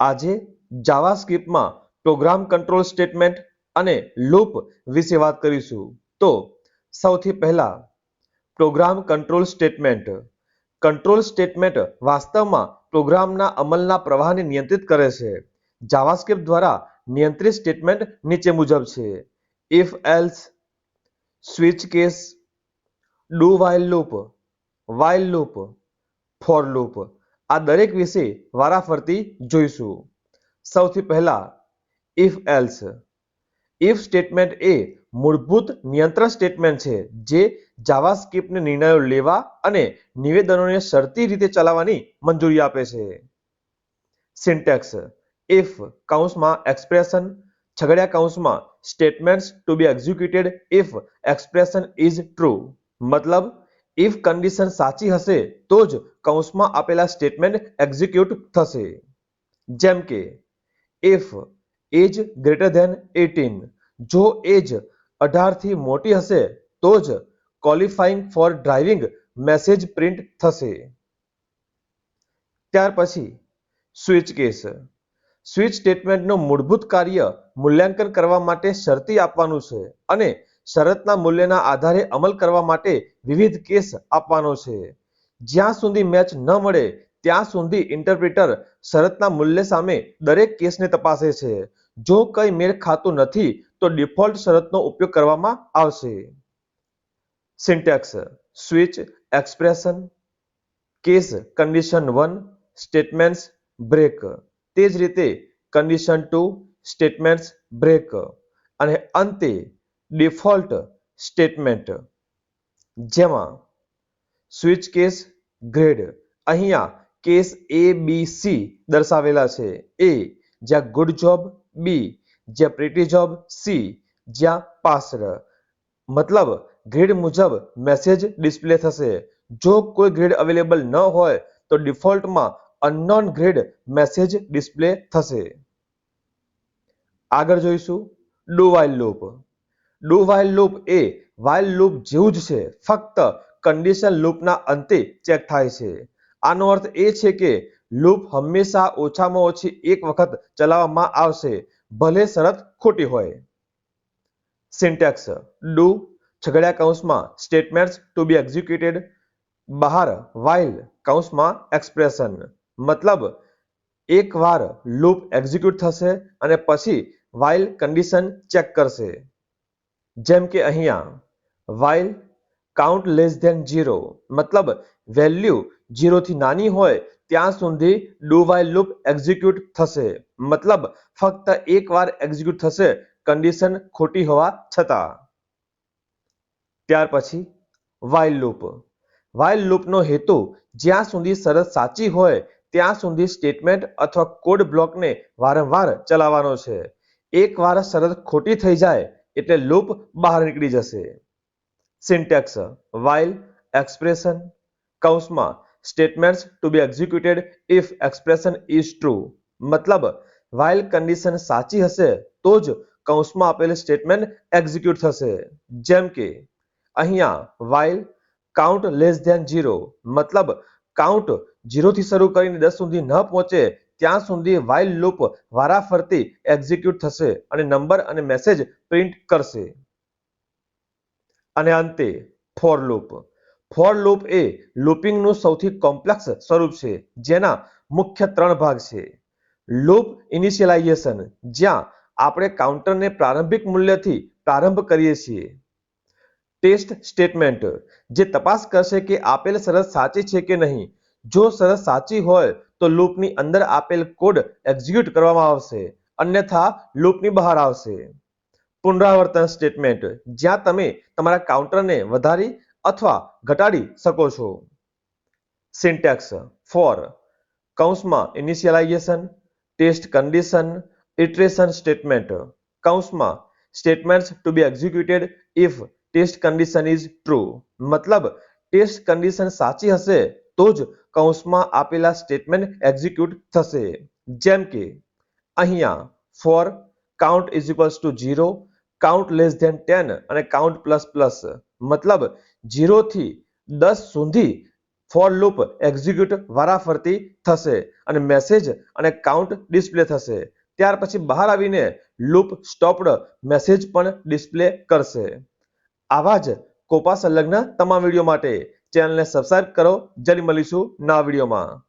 આજે જાવાસ્ક્રિપ્ટમાં program control statement અને લૂપ વિશે વાત કરીશું. તો સૌથી પહેલા program control statement. Control statement વાસ્તવમાં પ્રોગ્રામના અમલના પ્રવાહને નિયંત્રિત કરે છે. જાવાસ્ક્રિપ્ટ દ્વારા નિયંત્રિત સ્ટેટમેન્ટ નીચે મુજબ છે. If else switch case do while loop while loop for loop આ દરેક વિશે વારાફરતી જોઈશું. સૌથી પહેલા ઇફ એલ્સ ઇફ સ્ટેટમેન્ટ એ મૂળભૂત નિયંત્રણ સ્ટેટમેન્ટ છે, જે જાવાસ્ક્રિપ્ટને નિર્ણયો લેવા અને નિવેદનોને શરતી રીતે ચલાવવાની મંજૂરી આપે છે. સિન્ટેક્સ ઇફ કાઉન્સમાં એક્સપ્રેશન છગડિયા કાઉન્સમાં statements to be executed if expression is true મતલબ ઇફ કન્ડિશન સાચી હશે, તો જ કૌંસમાં આપેલા સ્ટેટમેન્ટ એક્ઝિક્યુટ થશે. જેમ કે if age greater than eighteen જો એજ અઢારથી મોટી હશે, તો જ qualifying for driving message print થશે. ત્યાર પછી સ્વિચ કેસ સ્વિચ સ્ટેટમેન્ટનું મૂળભૂત કાર્ય મૂલ્યાંકન કરવા માટે શરતી આપવાનું છે અને શરતના મૂલ્યના આધારે અમલ કરવા માટે વિવિધ કેસ આપવાનો છે. જ્યાં સુધી મેચ ન મળે, ત્યાં સુધી ઇન્ટરપ્રિટર શરતના મૂલ્ય સામે દરેક કેસને તપાસે છે. જો કંઈ મેળ ખાતું નથી, તો ડિફોલ્ટ શરતનો ઉપયોગ કરવામાં આવશે. Syntax, switch, expression, case, condition one, statements, break. તે જ રીતે કન્ડિશન ટુ, સ્ટેટમેન્ટ્સ, બ્રેક. અને અંતે ડિફોલ્ટ સ્ટેટમેન્ટ જેમાં સ્વિચ કેસ ગ્રેડ અહીંયા કેસ એ બી સી દર્શાવેલા છે. એ જ્યાં ગુડ જોબ બી જ્યાં પ્રીટી જોબ સી જ્યાં પાસડ મતલબ ગ્રેડ મુજબ મેસેજ ડિસ્પ્લે થશે. જો કોઈ ગ્રેડ અવેલેબલ ન હોય, તો ડિફોલ્ટમાં અનનોન ગ્રેડ મેસેજ ડિસ્પ્લે થશે. આગળ જોઈશું. Do while loop do while loop A while loop જેવું જ છે. ફક્ત કન્ડિશન લૂપના અંતે ચેક થાય છે. આનો અર્થ એ છે કે લૂપ હંમેશા ઓછામાં ઓછી એક વખત ચલાવવામાં આવશે, ભલે શરત ખોટી હોય. સિન્ટેક્સ. ડુ છગડિયા કૌંસમાં સ્ટેટમેન્ટ્સ ટુ બી એક્ઝિક્યુટેડ બહાર વાઇલ કૌંસમાં એક્સપ્રેશન. મતલબ એકવાર લૂપ એક્ઝિક્યુટ થશે અને પછી વાઇલ કન્ડિશન ચેક કરશે. જેમ કે અહીંયા while count less than zero મતલબ વેલ્યુ ઝીરોથી નાની હોય, ત્યાં સુધી ડુ વાઇલ લૂપ એક્ઝિક્યુટ થશે. મતલબ ફક્ત એકવાર એક્ઝિક્યુટ થશે કન્ડિશન ખોટી હોવા છતાં. ત્યાર પછી વાઇલ લૂપ વાઇલ લૂપનો હેતુ જ્યાં સુધી શરત સાચી હોય, ત્યાં સુધી સ્ટેટમેન્ટ અથવા કોડ બ્લોકને વારંવાર ચલાવવાનો છે. એકવાર શરત ખોટી થઈ જાય એટલે લૂપ બહાર નીકળી જશે. સિન્ટેક્સ વાઇલ એક્સપ્રેશન કૌંસમાં statements to be executed if expression is true મતલબ વાઇલ કન્ડિશન સાચી હશે, તો જ કૌંસમાં આપેલ સ્ટેટમેન્ટ એક્ઝિક્યુટ થશે. જેમ કે, અહીંયા while count less than zero મતલબ કાઉન્ટ ઝીરોથી શરૂ કરીને દસ સુધી ન પહોંચે ત્યાં સુધી વાઇલ લૂપ વારાફરતી એક્ઝિક્યુટ થશે અને નંબર અને મેસેજ પ્રિન્ટ કરશે. અને અંતે ફોર લૂપ ફોર લૂપ એ લૂપિંગનું સૌથી કોમ્પ્લેક્સ સ્વરૂપ છે, જેના મુખ્ય ત્રણ ભાગ છે. લૂપ ઇનિશિયલાઇઝેશન જ્યાં આપણે કાઉન્ટરને પ્રારંભિક મૂલ્યથી પ્રારંભ કરીએ છીએ. ટેસ્ટ સ્ટેટમેન્ટ જે તપાસ કરશે કે આપેલ શરત સાચી છે કે નહીં. જો શરત સાચી હોય તો લૂપની અંદર આપેલ કોડ એક્ઝિક્યુટ કરવામાં આવશે. અન્યથા, લૂપની બહાર આવશે. પુનરાવર્તન સ્ટેટમેન્ટ જ્યાં તમે તમારા કાઉન્ટરને વધારી અથવા ઘટાડી શકો છો. સિન્ટેક્સ ફોર કૌંસમાં initialization test condition iteration statement કૌંસમાં statements to be executed if test condition is true મતલબ ટેસ્ટ કન્ડિશન સાચી હશે તો જ કૌંસમાં આપેલા સ્ટેટમેન્ટ એક્ઝિક્યુટ થશે. જેમ કે, અહીંયા for count is equals to zero count less than ten અને કાઉન્ટ પ્લસ પ્લસ મતલબ ઝીરોથી દસ સુધી ફોર લૂપ એક્ઝિક્યુટ વારાફરતી થશે અને મેસેજ અને કાઉન્ટ ડિસ્પ્લે થશે. ત્યાર પછી બહાર આવીને લૂપ સ્ટોપ્ડ મેસેજ પણ ડિસ્પ્લે કરશે. આવા જ કોપા સંલગ્ન તમામ વીડિયો માટે ચેનલને સબસ્ક્રાઇબ કરો. જલ્દી મળીશું નવા વિડીયોમાં.